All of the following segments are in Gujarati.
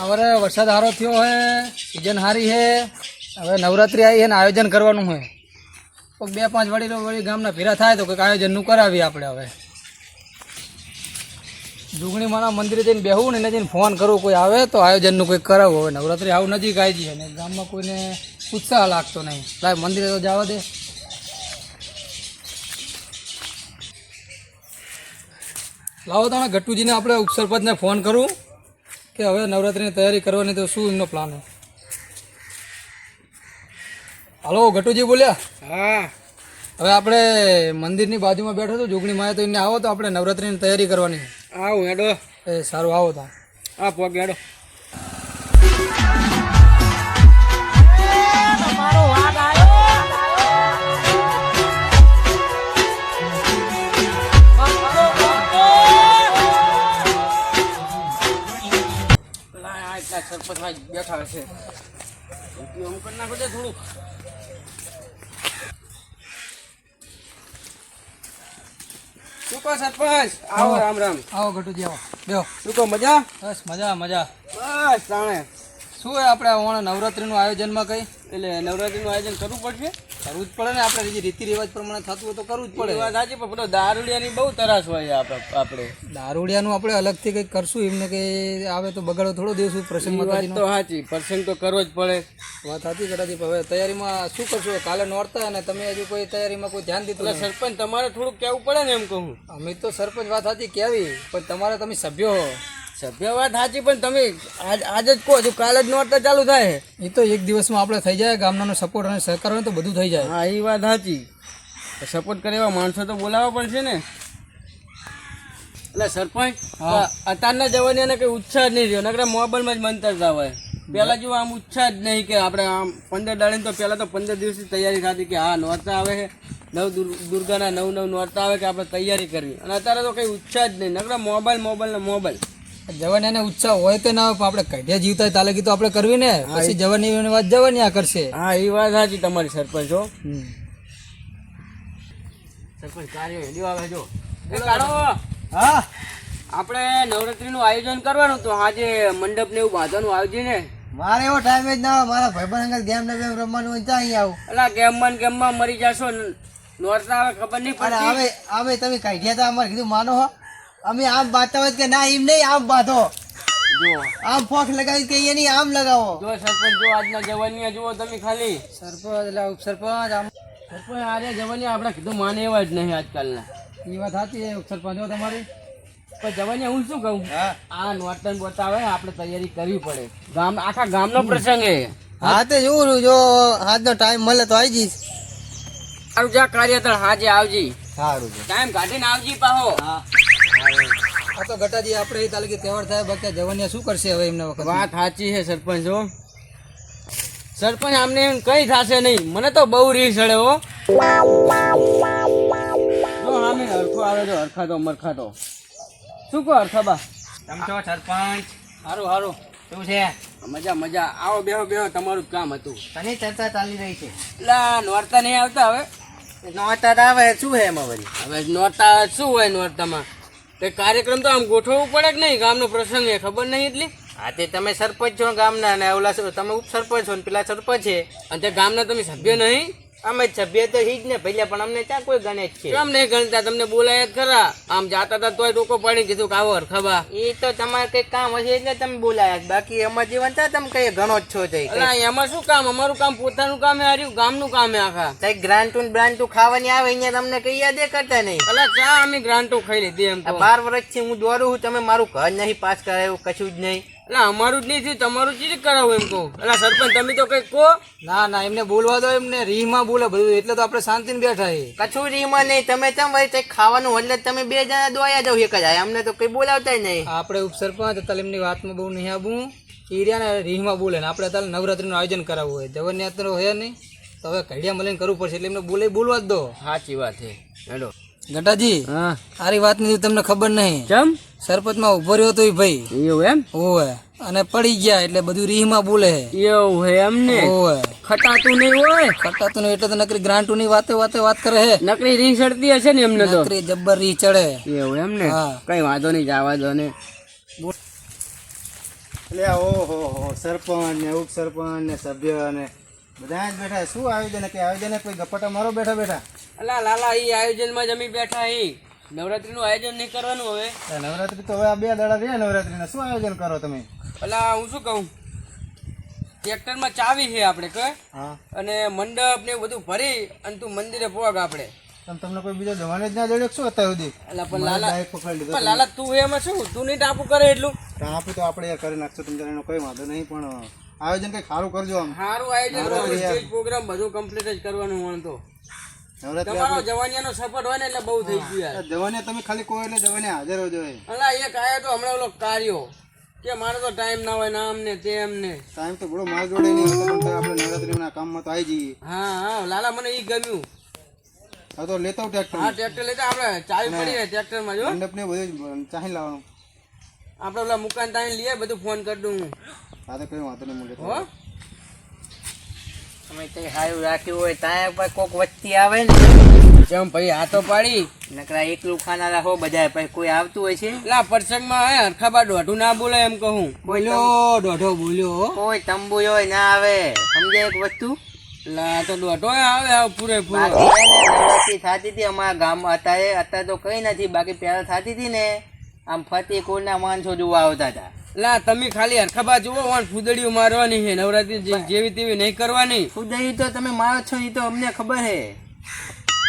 હવે વરસાદ સારો થયો હે, સિઝન સારી હે, હવે નવરાત્રિ આવી અને આયોજન કરવાનું હોય કોઈક બે પાંચ વડીલો વળી ગામના ભેરા થાય તો કંઈક આયોજનનું કરાવીએ આપણે હવે. જુગણી માના મંદિરે જઈને બેહવું ને જઈને ફોન કરું, કોઈ આવે તો આયોજનનું કંઈક કરાવવું હવે નવરાત્રિ આવું નજીક આવી જઈએ ને ગામમાં કોઈને ઉત્સાહ લાગતો નહીં. લાય, મંદિરે તો જવા દે. લાવો તમે ગટ્ટુજીને આપણે ઉપસરપંચને ફોન કરું. કે હવે નવરાત્રિની તૈયારી કરવાની તો શું એમનો પ્લાન છે? હાલો ગટુજી બોલ્યા? હા. હવે આપણે મંદિરની બાજુમાં બેઠો તો જોગણી માયા તો એને આવો તો આપણે નવરાત્રિની તૈયારી કરવાની આવું હેડો. એ સારું આવો તો. આ પગ હેડો. જ બેઠા છે આમ કરી નાખો દે થોડુંક. શું કહો સરપંચ? આવો રામ રામ. આવો ઘટુજી આવો. બેહો. શું કહો મજા? બસ મજા મજા. બસ તાણે. શું હોય આપણે હમણાં નવરાત્રિનું આયોજનમાં કંઈ? એટલે નવરાત્રિનું આયોજન કરવું પડશે. કરવું જ પડે ને આપણે જે રીતિ રિવાજ પ્રમાણે થતું હોય તો કરવું જ પડે. વાત સાચી પણ પેલો દારૂડિયાની બહુ તરાસ હોય આપણે આપણે. દારૂડિયાનું આપણે અલગથી કંઈક કરશું એમને કે આવે તો બગાડો થોડો દેશું પ્રસંગ વાત તો સાચી પ્રસંગ તો કરવો જ પડે. વાત હતી કદાચ હવે તૈયારીમાં શું કરશો? કાલે નોરતા અને તમે હજુ કોઈ તૈયારીમાં કોઈ ધ્યાન દીધું સરપંચ તમારે થોડુંક કહેવું પડે ને એમ કહું. અમે તો સરપંચ વાત હતી કેવી પણ તમારે તમે સભ્યો હો. સભ્ય વાત સાચી પણ તમે આજ આજ જ કહો છો કાલે જ નોરતા ચાલુ થાય. એ તો એક દિવસમાં આપણે થઈ જાય ગામનાનો સપોર્ટ અને સહકાર હોય તો બધું થઈ જાય. હા એ વાત સાચી. સપોર્ટ કરે એવા માણસો તો બોલાવવા પડશે ને. એટલે સરપંચ. અત્યારના જવાનીને કંઈ ઉત્સાહ જ નહીં રહ્યો. નકરા મોબાઈલમાં જ મંતરતા હોય. પહેલા જેવો આમ ઉત્સાહ જ નહીં કે આપણે આમ પંદર દાડીને તો પહેલાં તો પંદર દિવસની તૈયારી થતી કે હા નોરતા આવે છે. નવ દુર- દુર્ગાના નવ નવ નોરતા આવે કે આપણે તૈયારી કરવી. અને અત્યારે તો કંઈ ઉત્સાહ જ નહીં. નકરા મોબાઈલ મોબાઈલ ને મોબાઈલ. જવાન એને ઉત્સાહ હોય કે ના હોય પણ આપણે કઢિયા જીવતા હોય તાલે તો આપણે કરવી ને પછી જવાની વાત જવાની આ કરશે. હા એ વાત સાચી તમારી સરપંચ હો. સરપંચ કાર્યો હેલ્યો આવે જો. એ કાઢો હા? આપણે નવરાત્રીનું આયોજન કરવાનું તો આજે મંડપ ને એવું બાંધવાનું આવજે ને. મારે એવો ટાઈમ જ ના હોય મારા ભાઈબંધ અંગત ગેમ ને ગેમ રમવાનું હોય ત્યાં આવું. એટલે ગેમમાં ગેમમાં મરી જશો ને આવે ખબર નહીં પડે હવે હવે તમે કાઢ્યા તા અમારે કીધું માનો હો. અમે આમ બાંધતા હોય કે ના એમ નહીં આમ બાંધો. જો આમ ફોક લગાવી કે એ નહીં આમ લગાવો. જો સરપંચ જો આજના જવાની જુઓ તમે ખાલી. સરપંચ એટલે ઉપસરપંચ આમ સરપંચ આજે જવાની આપણે કીધું માને એવા જ નહીં આજકાલના. એ વાત સાચી છે ઉપસરપંચ હો તમારી. પણ જવાની હું શું કહું? આ નોર્ટન બતાવે આપણે તૈયારી કરવી પડે. ગામ આખા ગામનો પ્રસંગ એ. હા તો જોઉં જો આજનો ટાઈમ મળે તો આવી જઈશ. સારું જા કાર્યતળ હાજે આવજી. સારું ટાઈમ કાઢીને આવજી પાહો. હા. આ તો ગટાજી આપણે એ તાલુકે તહેવાર થાય બાકી જવાનિયા શું કરશે હવે એમના વખત? વાત સાચી છે સરપંચ હો. સરપંચ આમને એમ કઈ થશે નહીં. મને તો બહુ રીસ ચડે હો. જો આમે હરખો આવે તો હરખાતો મરખાતો. શું કહો હરખાબા? તમે છો સરપંચ? સારું સારું શું છે? મજા મજા. આવો બેહો બેહો. તમારું કામ હતું. તની ચર્ચા ચાલી રહી છે? એટલે નોરતા નહીં આવતા હવે. નોરતા આવે શું છે એમાં વળી? હવે નોરતા શું હોય નોરતામાં? તે કાર્યક્રમ તો આમ ગોઠવવું પડે કે નહીં? ગામનો પ્રસંગ એ ખબર નહીં એટલી? હા તે તમે સરપંચ છો ગામના અને ઓલા તમે ઉપસરપંચ છો ને પેલા સરપંચ છે અને તે ગામના તમે સભ્ય નહીં? અમે સભ્ય તો ઈ જ ને ભલે પણ અમને ત્યાં કોઈ ગણેશ છે? કેમ નહીં ગણતા? તમને બોલાયા જ ખરા. આમ જાતા હતા તોય ટોકો પાડી કીધું કે આવો હરખાબા એ તો તમારે કઈ કામ હશે એટલે તમે બોલાયા બાકી એમાં જીવન થાય તમે કઈ ઘણો જ છો જઈ. એમાં શું કામ? અમારું કામ પોતાનું કામ હાર્યું? ગામનું કામ હે આખા. કઈ ગ્રાન્ટુ બ્રાન્ટું ખાવાની આવે અહીંયા તમને કઈ યાદ કરતા નહીં. અલા ચા અમે ગ્રાન્ટું ખાઈ લીધી એમ તો. બાર વર્ષથી હું દોરું છું તમે મારું ઘર નહીં પાસ કરાયું કશું જ નહીં. અલા અમારું જ નહીં થયું તમારું ચીજ કરાવું એમ કહું. એટલે સરપંચ તમે તો કઈ કહો. ના ના એમને બોલવા દો એમને રીહમાં બોલે બધું એટલે તો આપણે શાંતિને બેઠા છે કશું રીહમાં નહીં તમે ચમ ભાઈ કંઈક ખાવાનું એટલે તમે બે જણા દોયા જાવ એક જ આયા. અમને તો કઈ બોલાવતા નહીં. આપણે ઉપસરપંચ તાલે એમની વાતમાં બહુ નહીં આવું ઈરિયા ને રીહમાં બોલે ને આપણે તાલે નવરાત્રીનું આયોજન કરાવવું હોય. જવાની યાત્રા હોય નહીં. તો હવે ઘડિયા મળીને કરવું પડશે એટલે એમને બોલે બોલવા જ દો. સાચી વાત છે. હેલો ગટાજી હા. આરી વાતની તમને ખબર નહીં. ચમ? સરપંચમાં ઊભો રહ્યો તો ભાઈ. એવું એમ? ઓવે. અને પડી ગયા એટલે બધું રીહમાં બોલે. એવું હે એમ ને? ઓવે. ખટાતું નહીં હોય? ખટાતું નહીં એટલે તો નકરી ગ્રાન્ટુ ની વાતે વાતે વાત કરે હે. નકરી રીહ ચડતી હશે ને એમને તો? નકરી જબ્બર રી ચડે. એવું એમ ને? હા. કઈ વાંધો નહીં જવા દો ને. એટલે ઓહો હો સરપંચ ને ઉપસરપંચ ને સભ્ય ને બધા જ બેઠા. શું આયોજન કે આયોજન કોઈ ગપટા મારો? બેઠા બેઠા. અલા લાલા એ આયોજનમાં જ અમે બેઠા હી. નવરાત્રીનું આયોજન નહીં કરવાનું હવે. નવરાત્રી તો હવે આ બે દાડા રહ્યા નવરાત્રીના. શું આયોજન કરો તમે? અલા હું શું કહું? ટ્રેક્ટરમાં ચાવી છે આપણે કે? અને મંડપ ને બધું ભરી અને તું મંદિરે પોગ આપણે. તમ તમને કોઈ બીજો જવાને જ ના જડ્યો શું અત્યાર સુધી? અલા પણ લાલા લાલા તું એમાં શું? તું નહીં ટાપુ કરે એટલું? ટાપુ તો આપણે કરી નાખશો તમને એનો કોઈ વાંધો નહીં પણ આયોજન કઈ સારું કરજો આમ. સારું આયોજન સ્ટેજ પ્રોગ્રામ બધું કમ્પ્લીટ જ કરવાનું હોય તો. તમારો જવાનિયાનો સપોર્ટ હોય ને એટલે બહુ થઈ ગયું યાર. જવાને તમે ખાલી કોઈ એટલે જવાને હાજર હોજો અલા એક આયો તો હમણાં ઓલો કાર્યો. કે મારે તો ટાઈમ ના હોય નામ ને તેમ ને. ટાઈમ તો બડો માર જોડે નહીં હતો પણ તો આપણે નવરાત્રીના કામમાં તો આવી જઈએ. હા હા લાલા મને ઈ ગમ્યું. તો લેતો ટ્રેક્ટર હા ટ્રેક્ટર લેતા આપણે ચાવી પડી ને ટ્રેક્ટરમાં જો. બધું ચાહી લાવવાનું. આપણે ઓલા મુકાન તાણી લઈએ બધું ફોન કરી દઉં હું. આ તો કઈ વાંધો નહીં મૂલ્ય હો? તમે તે હાયું રાખ્યું હોય ત્યાં પર કોક વચ્ચે આવે ને જેમ ભાઈ હાથો પાડી નકરા એકલું ખાના હો બધા ભાઈ કોઈ આવતું હોય છે? લા પ્રસંગમાં હે હરખાબા દોઢું ના બોલે એમ કહું. બોલ્યો દોઢો બોલ્યો કોઈ તંબુ હોય ના આવે. સમજે એક વસ્તુ? લા તો દોઢો આવે આવ ને નવરાત્રી થતી હતી અમારા ગામમાં અત્યારે અત્યારે તો કઈ નથી બાકી પહેલા થતી હતી ને આમ ફતી કોરના માણસો જોવા આવતા હતા. લા તમે ખાલી હરખાબા જુઓ વાન ફૂદડીઓ મારવાની છે. નવરાત્રી જેવી તેવી નહીં કરવાની. ફુદઈ તો તમે મારો છો એ તો અમને ખબર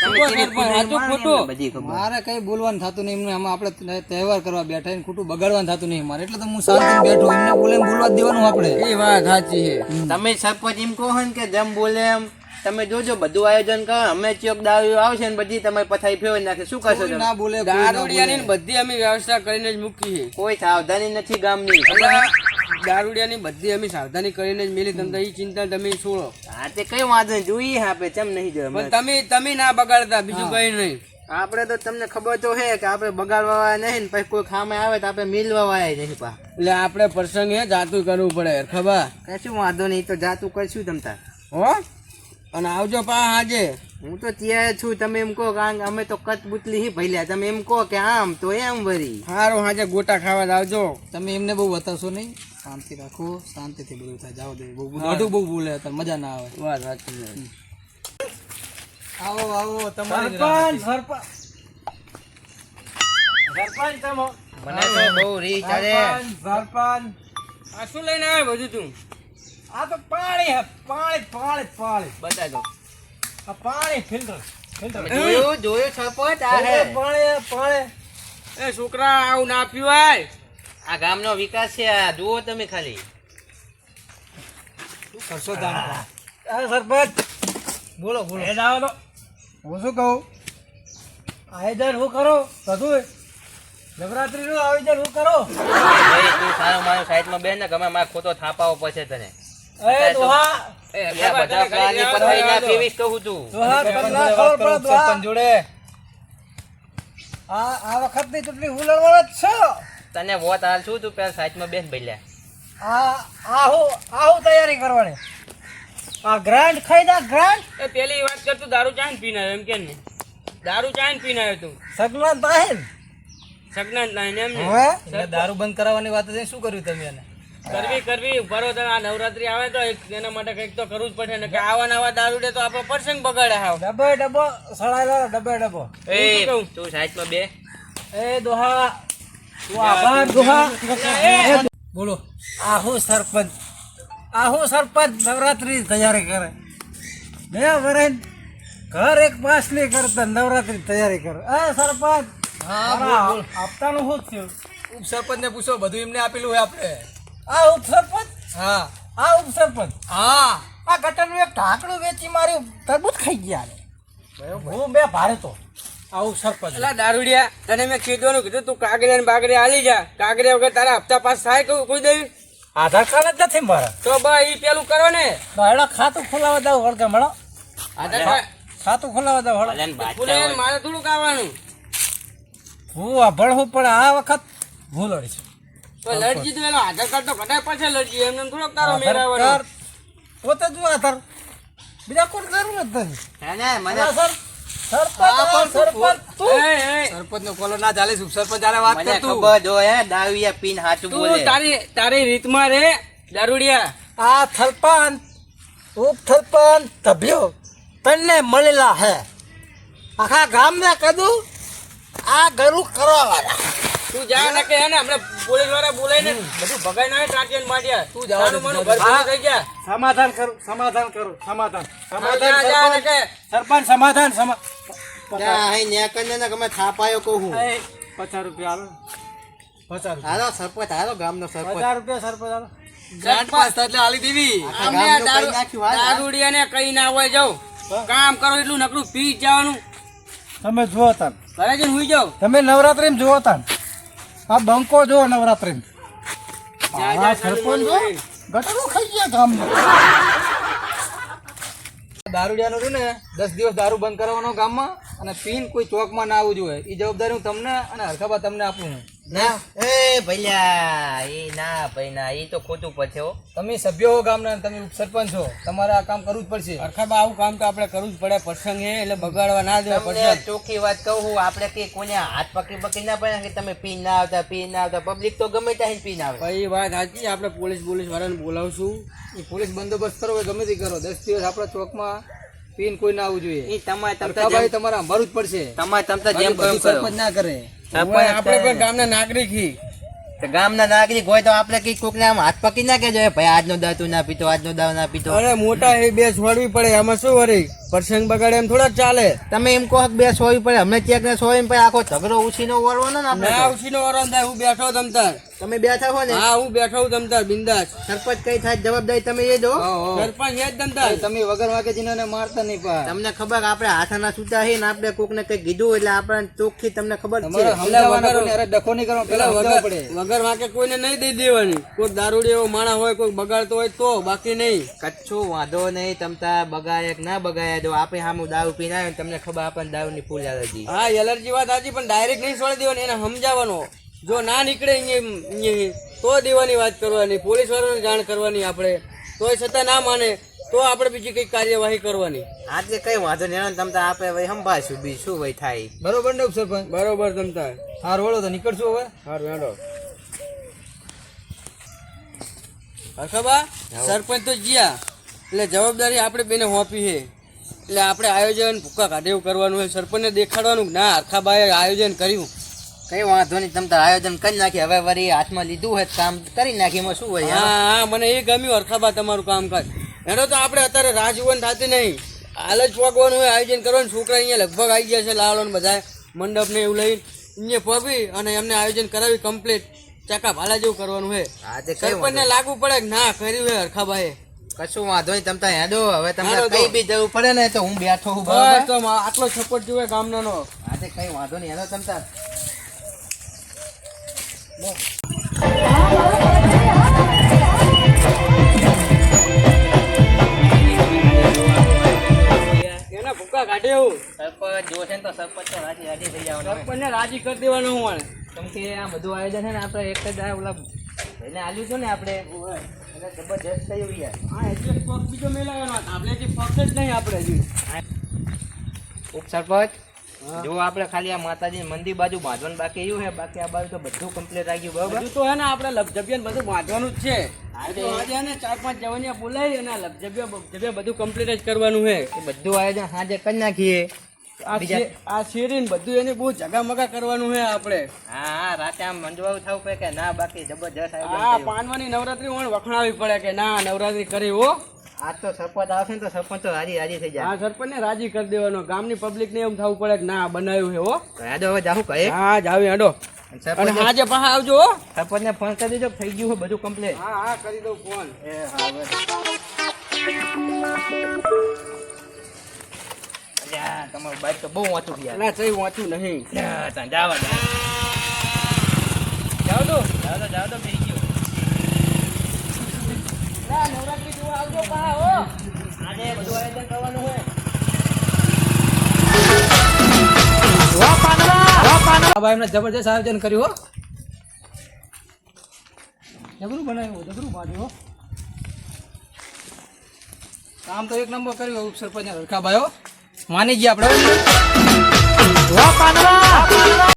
સાચું મારો ને ખોટું? અમને બધી ખબર. મારે કઈ બોલવાનું થતું નહીં એમને આમાં આપણે તહેવાર કરવા બેઠા ને ખોટું બગાડવાનું થતું નહીં મારે એટલે તો હું શાંતિ બેઠો એમને બોલે બોલવા દેવાનું આપણે. એ વાત સાચી છે. તમે સરપંચ એમ કહો ને કે જેમ બોલે એમ. તમે જોજો બધું આયોજન કરો અમે ચોક દારૂ આવશે ને પછી તમે પથાઈ ફેરવી નાખે. શું કરશો તમે? ના બોલે દારૂડિયાની બધી અમે વ્યવસ્થા કરીને જ મૂકી છે કોઈ સાવધાની નથી ગામની. દારૂડિયાની બધી અમે સાવધાની કરીને જ મેલી. તમને એ ચિંતા તમે છોડો. હા તે કઈ વાંધો નહીં. જોઈએ આપણે ચમ નહીં જોઈએ તમે તમે ના બગાડતા બીજું કઈ નહીં. આપણે તો તમને ખબર તો હે કે આપણે બગાડવા વાળા નહીં ને પછી કોઈ ખામે આવે તો આપણે મિલવા વાળા નહીં પા. એટલે આપણે પ્રસંગ હે જાતું કરવું પડે ખબર? કશું વાંધો નહીં તો જાતું કરશું તમતા હો? અને આવજો પા આજે હું તો ત્યાં છું તમે એમ કહો કારણ કે અમે તો કચ બુતલી હી ભૈલ્યા તમે એમ કહો કે આમ તો એમ વરી. સારું હાજે ગોટા ખાવા જ આવજો. તમે એમને બહુ બતાવશો નહીં? શાંતિ રાખો શાંતિથી બધું થાય. જાઓ દે. બહુ મોઢું બહુ બોલે અત્યારે મજા ના આવે. વાત સાચી આવો આવો તમારે સરપંચ મને તો બહુ રીચ સરપંચ સરપંચ. આ શું લઈને આવ્યો બધું તું? આ તો પાણી હે પાણી પાણી પાણી. બધા આ પાણી ફિલ્ટર ફિલ્ટર જોયું? જોયું સરપંચ આ હે. પાણી પાણી. એ છોકરા આવું ના પીવાય. આ ગામનો વિકાસ છે આ જુઓ તમે ખાલી. કરશો દાન સરપંચ બોલો બોલો. એ જાવ તો. હું શું કહું? આયોજન હું કરો? બધું નવરાત્રી નું આયોજન હું કરો? ભાઈ તું સારો મારો સાઈડમાં બેન ને ગમે મારે ખોટો થાપાવો પડશે તને. એ દોહા. એ આ પથારી ના ફેરવીશ કહું છું. દોહા તમને ખબર પડે દોહા. જોડે. આ આ વખતની ચૂંટણી હું લડવાનો જ છો. તને વોટ હાલ છું તું પેલા સાઈડમાં બેસ ભૈલ્યા આ આ હું આ હું તૈયારી કરવાની. આ ગ્રાન્ડ ખાઈ દા ગ્રાન્ડ એ પેલી વાત કર તું દારૂ ચાઈન પીને એમ કે ને? દારૂ ચાઈન પીને આવ્યો તું. સગના તાહેન તાઈન એમ ને? દારૂ બંધ કરાવવાની વાત છે શું કર્યું તમે એને? કરવી કરવી. ભરો તને આ નવરાત્રી આવે તો એના માટે કંઈક તો કરવું જ પડે. ને કે આવા નવા દારૂડે તો આપણો પ્રસંગ બગાડે હાવ. ડબે ડબો સળાયેલો ડબે ડબો એ? તું સાઈડમાં બે. એ દોહા. તું આભાર દોહા. બોલો. આહુ સરપંચ. આહુ સરપંચ નવરાત્રી તૈયારી કરે. બે વરેન ઘર એક પાસ નહીં કરતા નવરાત્રી તૈયારી કરે. એ સરપંચ. હા આપતાનું શું થયું? સરપંચ ને પૂછો બધું એમને આપેલું હોય આપણે. આ ઉપસરપંચ? હા. આ ઉપસરપંચ? હા. આ ગટરનું એક ઢાંકણું વેચી માર્યું તરબૂચ ખાઈ ગયા ને હું બે ભારે તો. આવું સરપંચ એટલે દારૂડિયા તને મેં કીધું કીધું તું કાગડિયા ને બાગડિયા હાલી જા. કાગડિયા વગર તારા હપ્તા પાસ થાય કોઈ કોઈ દેવી આધાર કાર્ડ જ નથી મારા. તો બા એ પેલું કરો ને. હેડો ખાતું ખોલાવા દઉં વળગે મળો આધાર ખાતું ખોલાવા દઉં હળો. મારે થોડું આવવાનું. હું આ ભણવું પણ આ વખત ભૂલ છે. લડજી તો એનો આધાર કાર્ડ તો કદાચ પછી લડજી એમને થોડોક તારો મેળવવાનો પોતે જ આધાર બીજા કોણ કરું નથી હે મને સર સરપંચ સરપંચ તું? સરપંચ નો કોલો ના ચાલે ઉપસરપંચ ચાલે વાત મને કર તું ખબર જો હે દાવિયા પીન હાચું તારી તારી રીતમાં રે દારૂડિયા. આ સરપંચ ઉપ સરપંચ તભ્યો તને મળેલા હે. આખા ગામને કદું આ ગરુ કરવા વાળા તું જા ને કે ને આપણે પોલીસવાળા બોલાય બધું ભગાઈ ના ટાટિયન માંડ્યા. તું જવા દે, માનું ઘર ભેગું થઈ ગયા. સમાધાન કરું સમાધાન કરો સમાધાન. સમાધાન જા, જા ને કે સરપંચ સમાધાન સમા ત્યાં અહીં ન્યા કરીને ને ગમે થાપાયો કહું હું. પચાસ રૂપિયા હાલો. પચાસ હાલો સરપંચ હાલો ગામનો સરપંચ. પચાસ રૂપિયા સરપંચ હાલો. ગ્રાન્ટ પાસ થાય એટલે હાલી દેવી. દારૂડિયાને કઈ ના હોય જાવ કામ કરો એટલું નકરું પી જવાનું. તમે જુઓ તાન. ઘરે જઈને હુઈ જાવ તમે નવરાત્રિમાં જુઓ તાન. આ બંકો જુઓ નવરાત્રિમાં આ સરપંચ જો ગટરો ખાઈ ગયા ગામનો દારૂડિયાનું રહ્યું ને દસ દિવસ દારૂ બંધ કરવાનો ગામમાં અને પીન કોઈ ચોકમાં ના આવવું જોઈએ. એ જવાબદારી હું તમને અને હરખાબા તમને આપું છું. ના એ ભૈયા એ ના ભાઈ ના એ તો ખોટું પડશે હો. તમે સભ્યો હો ગામના તમે ઉપસરપંચ છો તમારે આ કામ કરવું જ પડશે. અરખાબા આવું કામ તો આપણે કરવું જ પડે પ્રસંગ હે એટલે બગાડવા ના દેવા તમને ચોખ્ખી વાત કહું આપણે કે કોને હાથ પકડી પકડી ના પડે કે તમે પી ના આવતા પી ના આવતા પબ્લિક તો ગમે ત્યાં પી ના આવે. ભાઈ વાત સાચી આપણે પોલીસ પોલીસ વાળાને બોલાવશું. એ પોલીસ બંદોબસ્ત કરો ગમે તે કરો. દસ દિવસ આપણા ચોકમાં પીન કોઈ ના આવવું જોઈએ. તમારે તમારે તમારે અમારું જ પડશે. તમારે તમતા જેમ સરપંચ ના કરે. આપણે પણ ગામના નાગરિક હી. ગામના નાગરિક હોય તો આપણે કઈ કોકને આમ હાથ પકી ના કે ભાઈ આજનો દાતું ના પીતો આજનો દાવ ના પીતો. અરે મોટા એ બે છોડવી પડે. આમાં શું વરી પ્રસંગ બગાડે એમ થોડા ચાલે. તમે એમ કહો બે સોવી પડે અમે ચેક ને સોવી પછી આખો ઝઘડો ઉછીનો વળવાનો ને આપણે ના ઉછીનો વારો થાય હું બેઠો તમતાર તમે બેઠા હો ને. હા હું બેઠો છું તમતાર બિંદાસ. સરપંચ કઈ થાય જવાબદારી તમે એ દો. સરપંચ એ જ તમતાર તમે વગર વાગે જીનોને મારતા નહીં પા. તમને ખબર આપણે હાથાના સૂતા છે ને આપણે કોકને કઈ કીધું એટલે આપણે ચોખ્ખી તમને ખબર છે. અરે ડખો નહીં કરવાનો પેલા વગર પડે. વગર વાકે કોઈને નહીં દઈ દેવાની. કોઈ દારૂડી એવો માણસ હોય કોઈ બગાડતો હોય તો બાકી નહીં. કચ્છો વાંધો નહીં તમતા બગાયક ના ના બગાડે તો આપણે સામું દારૂ પીને આવ્યો તમને ખબર આપણને દારૂની ફૂલ એલર્જી હા એલર્જી વાત સાચી પણ ડાયરેક્ટ નહીં છોડી દેવાની એને સમજાવવાનો. જો ના નીકળે તો દેવાની વાત કરવાની પોલીસ વાળાને જાણ કરવાની આપણે. તોય છતાં ના માને તો આપણે બીજી કઈ કાર્યવાહી કરવાની. આજે કઈ વાંધો નહીં એનો તમતા આપણે ભાઈ સંભાળશું બી શું ભાઈ થાય. બરોબર ને સરપંચ બરોબર તમતા હાર વળો તો નીકળશું હવે. હાર વેડો. હર્ષબા સરપંચ તો જ્યાં. એટલે જવાબદારી આપણે બેને હોપી છે. એટલે આપણે આયોજન ભૂકા કાઢે એવું કરવાનું હોય સરપંચને દેખાડવાનું ના ના હરખાબાએ આયોજન કર્યું. કઈ વાંધો નહીં તમતા આયોજન કરી નાખી. હવે વળી હાથમાં લીધું હોય કામ કરી નાખી. એમાં શું હોય હા હા મને એ ગમ્યું અરખાબા તમારું કામકાજ. એનો તો આપણે અત્યારે રાજવન થતી નહીં. હાલ જ પગવાનું હોય આયોજન કરવાનું. છોકરા અહીંયા લગભગ આવી ગયા છે લાલો ને બધા મંડપ ને એવું લઈને અહીંયા પગી અને એમને આયોજન કરાવી કમ્પ્લીટ ચાકા ભાલા જેવું કરવાનું હોય. સરપંચને લાગવું પડે કે ના કર્યું હોય હરખાબાએ કશું વાંધો નહીં તમતા હેડો. હવે તમને કઈ બી જવું પડે ને તો હું બેઠો હું બરાબર? તો આટલો સપોર્ટ જોવે ગામનાનો. આજે કઈ વાંધો નહીં હેડો તમતા એના ભૂકા કાઢે એવું. સરપંચ જોશે તો સરપંચ તો રાજી રાજી થઈ જવાનું સરપંચને રાજી કરી દેવાનું હું. કે આ બધું આયોજન છે ને આપણે એક જ ઓલા ભાઈને આલ્યું હતું ને આપણે. જબરજસ્ત થયું યાર. હા એટલે પગ બીજો મેળવવાનો આપણે જે પગ જ નહીં આપણે હજી. ઉપસરપંચ જો આપણે ખાલી આ માતાજી મંદિર બાજુ બાંધવાનું બાકી એવું છે બાકી આ બાજુ તો બધું કમ્પ્લીટ આવી ગયું બરાબર? બધું તો હે ને આપણે લપઝપિયાને બધું બાંધવાનું જ છે. આજે ને ચાર પાંચ જવાનિયા બોલાવી અને લપઝપિયા બધું કમ્પ્લીટ જ કરવાનું છે એ બધું આયોજન સાંજે કરી નાખીએ. આ શેરીને બધું એને બહુ જગામગા કરવાનું છે આપણે. હા હા રાતે આમ મંજવાવું થવું પડે કે ના બાકી જબરજસ્ત થયું. પાનવાની નવરાત્રી ઓણ વખણાવી પડે કે ના નવરાત્રી કરી હો. આજ તો સરપંચ આવશે ને તો સરપંચ તો રાજી રાજી થઈ જાય. આ સરપંચને રાજી કરી દેવાનો. ગામની પબ્લિક ને એમ થવું પડે કે ના બનાવ્યું છે હો. હેડો હવે જાહું કહે. હા જ હેડો. અને આજે પાછા આવજો સરપંચને ફોન કરી દેજો થઈ ગયું હોય બધું કમ્પ્લેટ હા હા કરી દઉં ફોન એ હા તમારું બાઈક તો બહુ વાંચું ગયા ના ચઈ વાંચું નહીં. જાવ જાવ જાવ તો જાવ તો જાવ તો થઈ ગયું. નવરાત્રી જોવા આવજો પા હો. આજે બધું આયોજન કરવાનું હોય. ભાઈ એમને જબરજસ્ત આયોજન કર્યું હો. જબરું બનાવ્યું જબરું હો. કામ તો એક નંબર કર્યું સરપંચ હરખાભાઈ માની ગયા આપણે.